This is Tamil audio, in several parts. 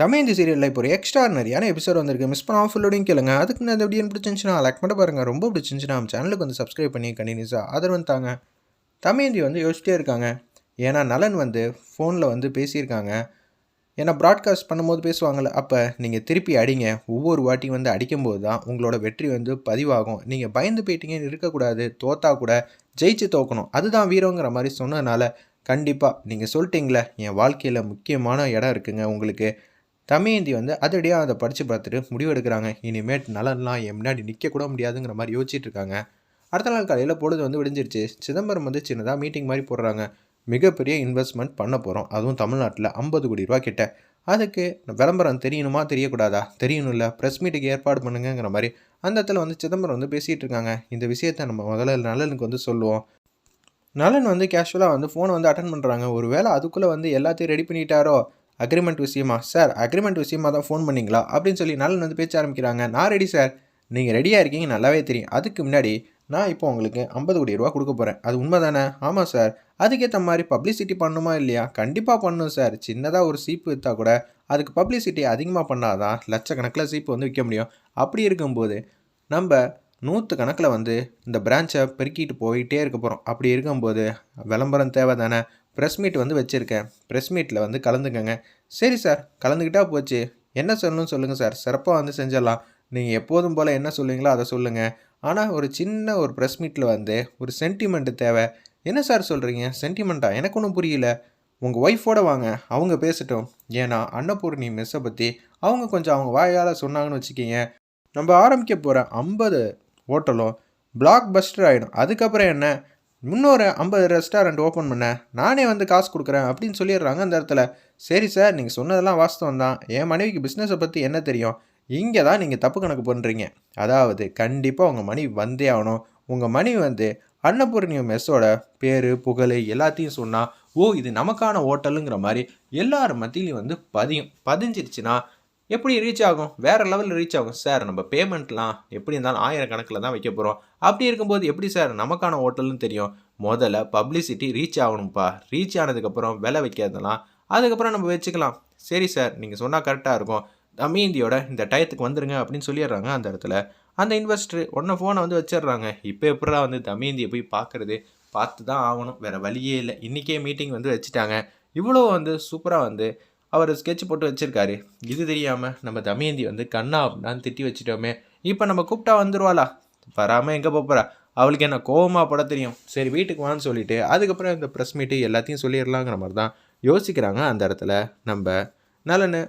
தமிழ் சீரியலில் இப்போ ஒரு எக்ஸ்ட்ரானரியான எபிசோட் வந்திருக்கு. மிஸ் பண்ணாமல் ஃபுல்லோடையும் கேளுங்க. அதுக்கு நான் எப்படின்னு பிடிச்சிருந்துச்சுன்னா லைக் மட்டும் பாருங்கள் ரொம்ப பிடிச்சிருந்துச்சுன்னா நம்ம சேனலுக்கு வந்து சப்ஸ்கிரைப் பண்ணி கண்டினியூஸாக ஆதரவு தாங்க. தமிழ்ந்தி வந்து யோசிச்சிட்டே இருக்காங்க. ஏன்னா நலன் வந்து ஃபோனில் வந்து பேசியிருக்காங்க. ஏன்னா ப்ராட்காஸ்ட் பண்ணும்போது பேசுவாங்கள்ல அப்போ நீங்கள் திருப்பி அடிங்க. ஒவ்வொரு வாட்டியும் வந்து அடிக்கும்போது தான் உங்களோட வெற்றி வந்து பதிவாகும். நீங்கள் பயந்து போயிட்டீங்கன்னு இருக்கக்கூடாது. தோத்தா கூட ஜெயிச்சு தோக்கணும். அதுதான் வீரங்கிற மாதிரி சொன்னதுனால கண்டிப்பாக நீங்கள் சொல்லிட்டீங்களே. என் வாழ்க்கையில் முக்கியமான இடம் இருக்குங்க. உங்களுக்கு தமயந்தி வந்து அதடியாக அதை படித்து பார்த்துட்டு முடிவெடுக்கிறாங்க. இனிமேட் நலன்லாம் என் முன்னாடி நிற்கக்கூட முடியாதுங்கிற மாதிரி யோசிச்சுட்டு இருக்காங்க அடுத்த நாள் காலையில் பொழுது வந்து விடிஞ்சிருச்சு. சிதம்பரம் வந்து சின்னதாக மீட்டிங் மாதிரி போடுறாங்க. மிகப்பெரிய இன்வெஸ்ட்மெண்ட் பண்ண போகிறோம் அதுவும் தமிழ்நாட்டில் ஐம்பது கோடி ரூபா கிட்ட. அதுக்கு விளம்பரம் தெரியணுமா தெரியக்கூடாதா? தெரியணும்ல ப்ரெஸ் மீட்டுக்கு ஏற்பாடு பண்ணுங்கிற மாதிரி அந்த இடத்துல வந்து சிதம்பரம் வந்து பேசிகிட்டு இருக்காங்க இந்த விஷயத்தை நம்ம முதல்ல நலனுக்கு வந்து சொல்லுவோம். நலன் வந்து கேஷுவலாக வந்து ஃபோனை வந்து அட்டன் பண்ணுறாங்க ஒரு வேளை அதுக்குள்ளே வந்து எல்லாத்தையும் ரெடி பண்ணிட்டாரோ? அக்ரிமெண்ட் விஷயமா? சார் அக்ரிமெண்ட் விஷயமா தான் ஃபோன் பண்ணிங்களா? அப்படின்னு சொல்லி நலன் வந்து பேச்ச ஆரம்பிக்கிறாங்க. நான் ரெடி சார் நீங்கள் ரெடியாக இருக்கீங்க நல்லாவே தெரியும். அதுக்கு முன்னாடி நான் இப்போ உங்களுக்கு ஐம்பது கோடி ரூபா கொடுக்க போகிறேன் அது உண்மை தானே ஆமாம் சார் அதுக்கேற்ற மாதிரி பப்ளிசிட்டி பண்ணணுமா இல்லையா? கண்டிப்பாக பண்ணணும் சார் சின்னதாக ஒரு சீப்பு விற்றா கூட அதுக்கு பப்ளிசிட்டி அதிகமாக பண்ணாதான் லட்சக்கணக்கில் சீப்பு வந்து விற்க முடியும். அப்படி இருக்கும்போது நம்ம நூற்று கணக்கில் வந்து இந்த பிரான்ச்சை பெருக்கிட்டு போயிட்டே இருக்க போகிறோம் அப்படி இருக்கும்போது விளம்பரம் தேவை தானே ப்ரெஸ் மீட் வந்து வச்சுருக்கேன். ப்ரெஸ் மீட்டில் வந்து கலந்துக்கங்க. சரி சார் கலந்துக்கிட்டால் போச்சு. என்ன சொல்லணும்னு சொல்லுங்கள் சார் சிறப்பாக வந்து செஞ்சிடலாம். நீங்கள் எப்போதும் போல் என்ன சொல்லுவீங்களோ அதை சொல்லுங்கள் ஆனால் ஒரு சின்ன ஒரு ப்ரெஸ் மீட்டில் வந்து ஒரு சென்டிமெண்ட்டு தேவை. என்ன சார் சொல்கிறீங்க சென்டிமெண்ட்டா எனக்கு ஒன்றும் புரியல. உங்கள் ஒய்ஃபோட வாங்க. அவங்க பேசட்டும். ஏன்னா அன்னபூர்ணி மெஸ்ஸை பற்றி அவங்க கொஞ்சம் அவங்க வாயால் சொன்னாங்கன்னு வச்சுக்கிங்க. நம்ம ஆரம்பிக்க போகிற ஐம்பது ஹோட்டலும் பிளாக் பஸ்டர் ஆகிடும் அதுக்கப்புறம் என்ன? இன்னொரு ஐம்பது ரெஸ்டாரண்ட் ஓப்பன் பண்ணேன் நானே வந்து காசு கொடுக்குறேன் அப்படின்னு சொல்லிடுறாங்க அந்த இடத்துல. சரி சார் நீங்கள் சொன்னதெல்லாம் வாஸ்தவம் தான். என் மனைவிக்கு பிஸ்னஸை பற்றி என்ன தெரியும்? இங்கே தான் நீங்கள் தப்பு கணக்கு பண்ணுறீங்க அதாவது கண்டிப்பாக உங்கள் மனைவி வந்தே ஆகணும். உங்கள் மனைவி வந்து அன்னபூர்ணியம் மெஸ்ஸோட பேர் புகழ் எல்லாத்தையும் சொன்னால் ஓ இது நமக்கான ஹோட்டலுங்கிற மாதிரி எல்லார் மத்தியிலையும் வந்து பதியும். பதிஞ்சிருச்சுன்னா எப்படி ரீச் ஆகும்? வேறு லெவலில் ரீச் ஆகும். சார் நம்ம பேமெண்ட்லாம் எப்படி இருந்தாலும் ஆயிரக்கணக்கில் தான் வைக்க போகிறோம் அப்படி இருக்கும்போது எப்படி சார் நமக்கான ஹோட்டல்னு தெரியும். முதல்ல பப்ளிசிட்டி ரீச் ஆகணும்ப்பா ரீச் ஆனதுக்கப்புறம் விலை வைக்காதலாம். அதுக்கப்புறம் நம்ம வச்சுக்கலாம். சரி சார் நீங்கள் சொன்னால் கரெக்டாக இருக்கும். தமீந்தியோட இந்த டயத்துக்கு வந்துருங்க அப்படின்னு சொல்லிடுறாங்க அந்த இடத்துல. அந்த இன்வெஸ்டர் உடனே ஃபோனை வந்து வச்சிடுறாங்க. இப்போ எப்படா வந்து தமீந்தியை போய் பார்க்குறது? பார்த்து தான் ஆகணும். வேறு வழியே இல்லை. இன்றைக்கே மீட்டிங் வந்து வச்சுட்டாங்க. இவ்வளோ வந்து சூப்பராக வந்து அவர் ஸ்கெட்ச் போட்டு வச்சுருக்காரு. இது தெரியாமல் நம்ம தமயந்தி வந்து கண்ணா அப்படின்னு திட்டி வச்சுட்டோமே. இப்போ நம்ம கூப்பிட்டா வந்துடுவாளா வராமல் எங்கே போகிறா அவளுக்கு என்ன கோவமாக பட தெரியும். சரி வீட்டுக்கு வான்னு சொல்லிட்டு அதுக்கப்புறம் இந்த ப்ரெஸ் மீட்டு எல்லாத்தையும் சொல்லிடலாங்கிற மாதிரி தான் யோசிக்கிறாங்க அந்த இடத்துல நம்ம நலனு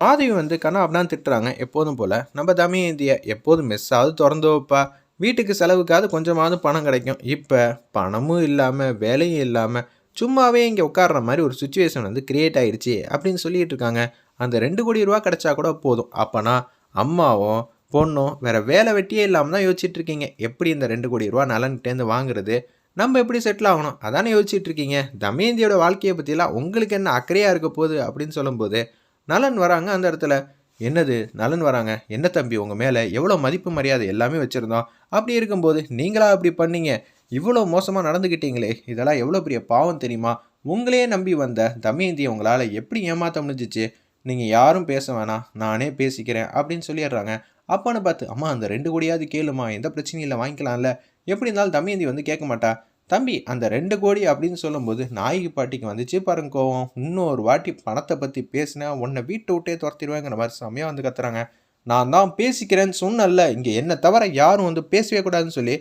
மாதவி வந்து கண்ணா அப்படின்னா திட்டுறாங்க. எப்போதும் போல் நம்ம தமயந்தியை எப்போதும் மிஸ் ஆகுது திறந்து வைப்பா. வீட்டுக்கு செலவுக்காவது கொஞ்சமாவது பணம் கிடைக்கும். இப்போ பணமும் இல்லாமல் வேலையும் இல்லாமல் சும்மாவே இங்கே உட்கார்ற மாதிரி ஒரு சுச்சுவேஷன் வந்து கிரியேட் ஆகிடுச்சி அப்படின்னு சொல்லிட்டு இருக்காங்க. அந்த ரெண்டு கோடி ரூபா கிடச்சா கூட போதும். அப்போனா அம்மாவும் பொண்ணும் வேறு வேலை வெட்டியே இல்லாமல் தான் யோசிச்சுட்டு இருக்கீங்க. எப்படி இந்த ரெண்டு கோடி ரூபா நலன்கிட்டேருந்து வாங்குறது? நம்ம எப்படி செட்டில் ஆகணும்? அதானே யோசிச்சுட்டு இருக்கீங்க. தமயந்தியோட வாழ்க்கையை பற்றிலாம் உங்களுக்கு என்ன அக்கறையாக இருக்க போகுது அப்படின்னு சொல்லும்போது நலன் வராங்க அந்த இடத்துல. என்னது? நலன் வராங்க. என்ன தம்பி உங்கள் மேலே? எவ்வளோ மதிப்பு மரியாதை எல்லாமே வச்சுருந்தோம். அப்படி இருக்கும்போது நீங்களா அப்படி பண்ணீங்க? இவ்வளோ மோசமாக நடந்துக்கிட்டீங்களே இதெல்லாம் எவ்வளோ பெரிய பாவம் தெரியுமா? உங்களையே நம்பி வந்த தமயந்தி உங்களால் எப்படி ஏமாற்ற முடிஞ்சிச்சு? நீங்கள் யாரும் பேச வேணாம் நானே பேசிக்கிறேன் அப்படின்னு சொல்லிடுறாங்க. அப்பான்னு பார்த்து அம்மா அந்த ரெண்டு கோடியாவது கேளுமா எந்த பிரச்சனையும் இல்லை வாங்கிக்கலாம்ல. எப்படி இருந்தாலும் தமயந்தி வந்து கேட்க மாட்டா. தம்பி அந்த ரெண்டு கோடி அப்படின்னு சொல்லும்போது நாயகி பாட்டிக்கு வந்துச்சு பாருங்க கோவம். இன்னொரு வாட்டி பணத்தை பற்றி பேசினா உன்னை வீட்டை விட்டே துரத்திடுவேங்கிற மாதிரி செம்மையாக வந்து கத்துறாங்க. நான் தான் பேசிக்கிறேன்னு சொன்னல இங்கே என்ன தவிர யாரும் வந்து பேசவே கூடாதுன்னு சொல்லி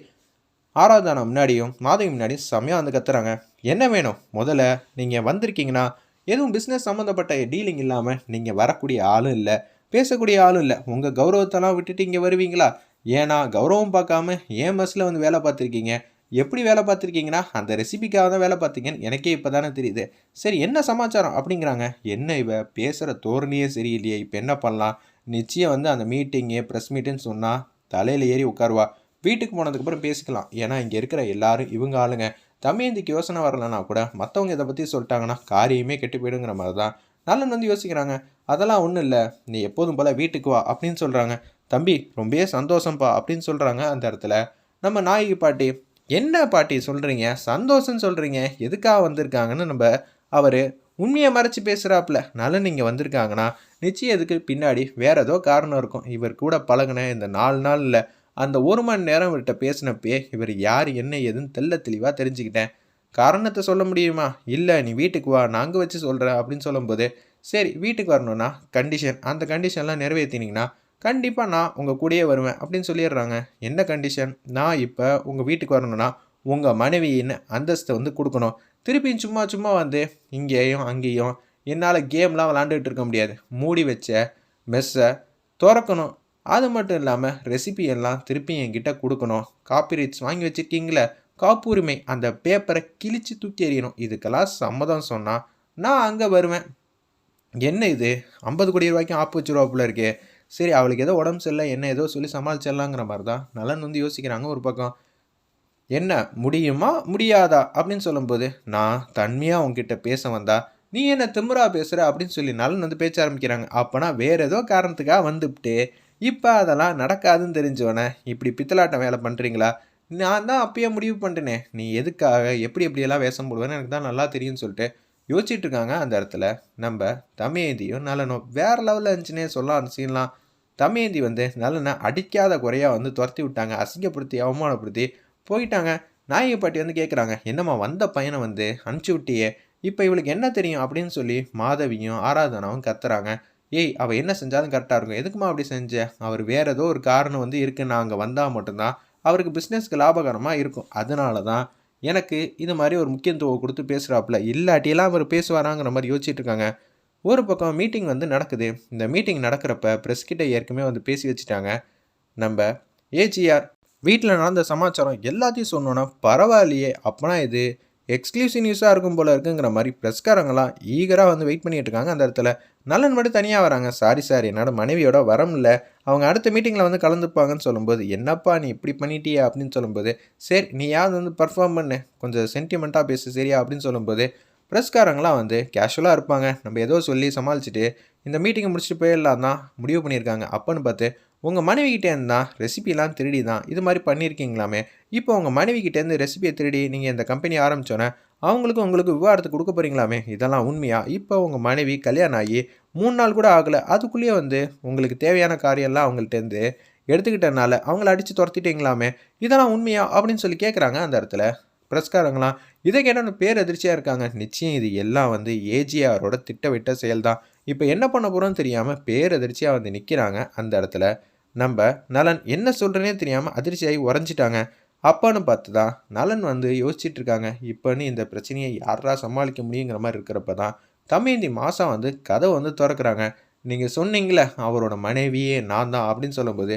ஆராதனா முன்னாடியும் மாதவி முன்னாடியும் செம்மையாக வந்து கத்துறாங்க. என்ன வேணும்? முதல்ல நீங்கள் வந்திருக்கீங்கன்னா எதுவும் பிஸ்னஸ் சம்மந்தப்பட்ட டீலிங் இல்லாமல் நீங்கள் வரக்கூடிய ஆளும் இல்லை. பேசக்கூடிய ஆளும் இல்லை. உங்கள் கௌரவத்தெல்லாம் விட்டுட்டு இங்கே வருவீங்களா? ஏன்னா கௌரவம் பார்க்காம ஏன் பஸ்ஸில் வந்து வேலை பார்த்துருக்கீங்க? எப்படி வேலை பார்த்துருக்கீங்கன்னா அந்த ரெசிபிக்காக தான் வேலை பார்த்தீங்கன்னு எனக்கே இப்போ தானே தெரியுது. சரி என்ன சமாச்சாரம் அப்படிங்கிறாங்க. என்ன இவ பேசுகிற தோரணியே சரியில்லையே. இப்போ என்ன பண்ணலாம்? நிச்சயம் வந்து அந்த மீட்டிங்கு ப்ரெஸ் மீட்டுன்னு சொன்னால் தலையில் ஏறி உட்காருவா. வீட்டுக்கு போனதுக்கப்புறம் பேசிக்கலாம். ஏன்னா இங்கே இருக்கிற எல்லாரும் இவங்க ஆளுங்க. தம்பியந்திக்கு யோசனை வரலன்னா கூட மற்றவங்க இதை பற்றி சொல்லிட்டாங்கன்னா காரியமே கெட்டு போயிடுங்கிற மாதிரி தான் நல்லன் வந்து யோசிக்கிறாங்க. அதெல்லாம் ஒன்றும் இல்லை. நீ எப்போதும் போல் வீட்டுக்கு வா அப்படின்னு சொல்கிறாங்க தம்பி ரொம்பவே சந்தோஷம்ப்பா அப்படின்னு சொல்கிறாங்க அந்த இடத்துல. நம்ம நாயகி பாட்டி என்ன பாட்டி சொல்கிறீங்க சந்தோஷம் சொல்கிறீங்க எதுக்காக வந்திருக்காங்கன்னு நம்ம அவர் உண்மையை மறைச்சி பேசுகிறாப்புல நலன் இங்கே வந்திருக்காங்கன்னா நிச்சயம் இதுக்கு பின்னாடி வேற ஏதோ காரணம் இருக்கும். இவர் கூட பழகின இந்த நாலு நாளில் அந்த ஒரு மணி நேரம் இவர்கிட்ட பேசினப்பே இவர் யார் என்ன ஏதுன்னு தெல்ல தெளிவாக தெரிஞ்சுக்கிட்டேன். காரணத்தை சொல்ல முடியுமா? இல்லை நீ வீட்டுக்கு வா நாங்கள் வச்சு சொல்கிறேன் அப்படின்னு சொல்லும்போது சரி வீட்டுக்கு வரணும்னா கண்டிஷன் அந்த கண்டிஷன்லாம் நிறைவேற்றினீங்கன்னா கண்டிப்பாக நான் உங்கள் கூடயே வருவேன் அப்படின்னு சொல்லிடுறாங்க. என்ன கண்டிஷன் நான் இப்போ உங்கள் வீட்டுக்கு வரணும்னா உங்கள் மனைவியின் அந்தஸ்தை வந்து கொடுக்கணும். திருப்பியும் சும்மா சும்மா வந்து இங்கேயும் அங்கேயும் என்னால் கேம்லாம் விளாண்டுட்டு இருக்க முடியாது. மூடி வச்ச மெஸ்ஸை திறக்கணும். அது மட்டும் இல்லாமல் ரெசிபி எல்லாம் திருப்பி என்கிட்ட கொடுக்கணும். காப்பிரைட்ஸ் வாங்கி வச்சுருக்கீங்களே? காப்புரிமை அந்த பேப்பரை கிழிச்சு தூக்கி எறியணும். இதுக்கெல்லாம் சம்மதம் சொன்னால் நான் அங்கே வருவேன். என்ன இது? ஐம்பது கோடி ரூபாய்க்கும் ஆப்பு வச்சுருவாப்புல இருக்கே. சரி அவளுக்கு ஏதோ உடம்பு சரியில்லை. என்ன ஏதோ சொல்லி சமாளிச்சிடலாங்கிற மாதிரி தான் நலன் வந்து யோசிக்கிறாங்க ஒரு பக்கம். என்ன முடியுமா? முடியாதா? அப்படின்னு சொல்லும்போது நான் தன்மையாக உங்ககிட்ட பேச வந்தா நீ என்ன திமுறா பேசுகிற அப்படின்னு சொல்லி நலன் வந்து பேச்ச ஆரம்பிக்கிறாங்க. அப்போனா வேறு ஏதோ காரணத்துக்காக வந்துவிட்டு இப்போ அதெல்லாம் நடக்காதுன்னு தெரிஞ்சவனே இப்படி பித்தலாட்டம் வேலை பண்ணுறீங்களா நான் தான் அப்பயே முடிவு பண்ணிட்டேனே. நீ எதுக்காக எப்படி எப்படியெல்லாம் வேஷம் போடுவேன்னு எனக்கு தான் நல்லா தெரியும்னு சொல்லிட்டு யோசிச்சுட்டு இருக்காங்க அந்த இடத்துல. நம்ம தமிழ்ந்தியும் நலனும் வேறு லெவலில் இருந்துச்சுன்னே சொல்லலாம் அந்த சீன்லாம் தமிழ்ந்தி வந்து நலனை அடிக்காத குறையாக வந்து துரத்தி விட்டாங்க அசிங்கப்படுத்தி அவமானப்படுத்தி போயிட்டாங்க. நாயகி பாட்டி வந்து கேட்குறாங்க என்னம்மா வந்த பையனை வந்து அனுப்பிச்சி விட்டியே இப்போ இவளுக்கு என்ன தெரியும் அப்படின்னு சொல்லி மாதவியும் ஆராதனாவும் கத்துறாங்க. ஏய் அவள் என்ன செஞ்சாலும் கரெக்டாக இருக்கும். எதுக்குமா அப்படி செஞ்ச? அவர் வேறு ஏதோ ஒரு காரணம் வந்து இருக்குன்னு அங்கே வந்தால் மட்டும்தான் அவருக்கு பிஸ்னஸ்க்கு லாபகரமாக இருக்கும். அதனால தான் எனக்கு இது மாதிரி ஒரு முக்கியத்துவம் கொடுத்து பேசுகிறாப்புல இல்லாட்டியெல்லாம் அவர் பேசுவாராங்கிற மாதிரி யோசிச்சுட்டு இருக்காங்க. ஒரு பக்கம் மீட்டிங் வந்து நடக்குது. இந்த மீட்டிங் நடக்கிறப்ப ப்ரெஸ்கிட்ட ஏற்கனவே வந்து பேசி வச்சுட்டாங்க. நம்ம ஏஜிஆர் வீட்டில் நடந்த சமாச்சாரம் எல்லாத்தையும் சொன்னோன்னா பரவாயில்லையே. அப்போனா இது எக்ஸ்க்ளூசிவ் நியூஸாக இருக்கும் போல் இருக்குங்கிற மாதிரி ப்ரெஸ்காரங்களாம் ஈகராக வந்து வெயிட் பண்ணிகிட்டு இருக்காங்க அந்த இடத்துல. நலன் மட்டும் தனியாக வராங்க. சாரி சார் என்னோட மனைவியோட வரமில்ல அவங்க அடுத்த மீட்டிங்கில் வந்து கலந்துப்பாங்கன்னு சொல்லும்போது என்னப்பா நீ இப்படி பண்ணிட்டியா? அப்படின்னு சொல்லும்போது சரி நீ யாவது வந்து பர்ஃபார்ம் பண்ணு. கொஞ்சம் சென்டிமெண்ட்டாக பேசு சரியா? அப்படின்னு சொல்லும்போது ப்ரெஸ்காரங்களாம் வந்து கேஷுவலாக இருப்பாங்க. நம்ம ஏதோ சொல்லி சமாளிச்சுட்டு இந்த மீட்டிங்கை முடிச்சுட்டு போயிடலாம் தான். முடிவு பண்ணியிருக்காங்க. அப்போன்னு பார்த்து உங்கள் மனைவிக்கிட்டேருந்து தான் ரெசிபிலாம் திருடி தான் இது மாதிரி பண்ணியிருக்கீங்களாமே? இப்போ உங்கள் மனைவிக்கிட்டேருந்து ரெசிபியை திருடி நீங்கள் இந்த கம்பெனி ஆரம்பித்தோன்னே அவங்களுக்கு உங்களுக்கு விவாதத்தை கொடுக்க போகிறீங்களாமே இதெல்லாம் உண்மையா? இப்போ உங்கள் மனைவி கல்யாணம் ஆகி மூணு நாள் கூட ஆகலை. அதுக்குள்ளேயே வந்து உங்களுக்கு தேவையான காரியம்லாம் அவங்கள்ட்டேருந்து எடுத்துக்கிட்டனால அவங்கள அடித்து துரத்திட்டீங்களாமே? இதெல்லாம் உண்மையா? அப்படின்னு சொல்லி கேட்குறாங்க அந்த இடத்துல. பிரஸ்காரங்களாம் இதை கேட்டால் பேர் அதிர்ச்சியாக இருக்காங்க? நிச்சயம் இது எல்லாம் வந்து ஏஜிஆரோட திட்டவிட்ட செயல் தான் இப்போ என்ன பண்ண போகிறோன்னு தெரியாமல் பேர் அதிர்ச்சியாக வந்து நிற்கிறாங்க அந்த இடத்துல. நம்ம நலன் என்ன சொல்கிறேனே தெரியாமல் அதிர்ச்சியாகி உறைஞ்சிட்டாங்க. அப்பான்னு பார்த்து தான் நலன் வந்து யோசிச்சுட்டு இருக்காங்க இப்போன்னு இந்த பிரச்சனையை யாரா சமாளிக்க முடியுங்கிற மாதிரி இருக்கிறப்ப தான் தமேந்தி மாதம் வந்து கதை வந்து திறக்கிறாங்க. நீங்கள் சொன்னீங்களே அவரோட மனைவியே நான் தான் அப்படின்னு சொல்லும்போது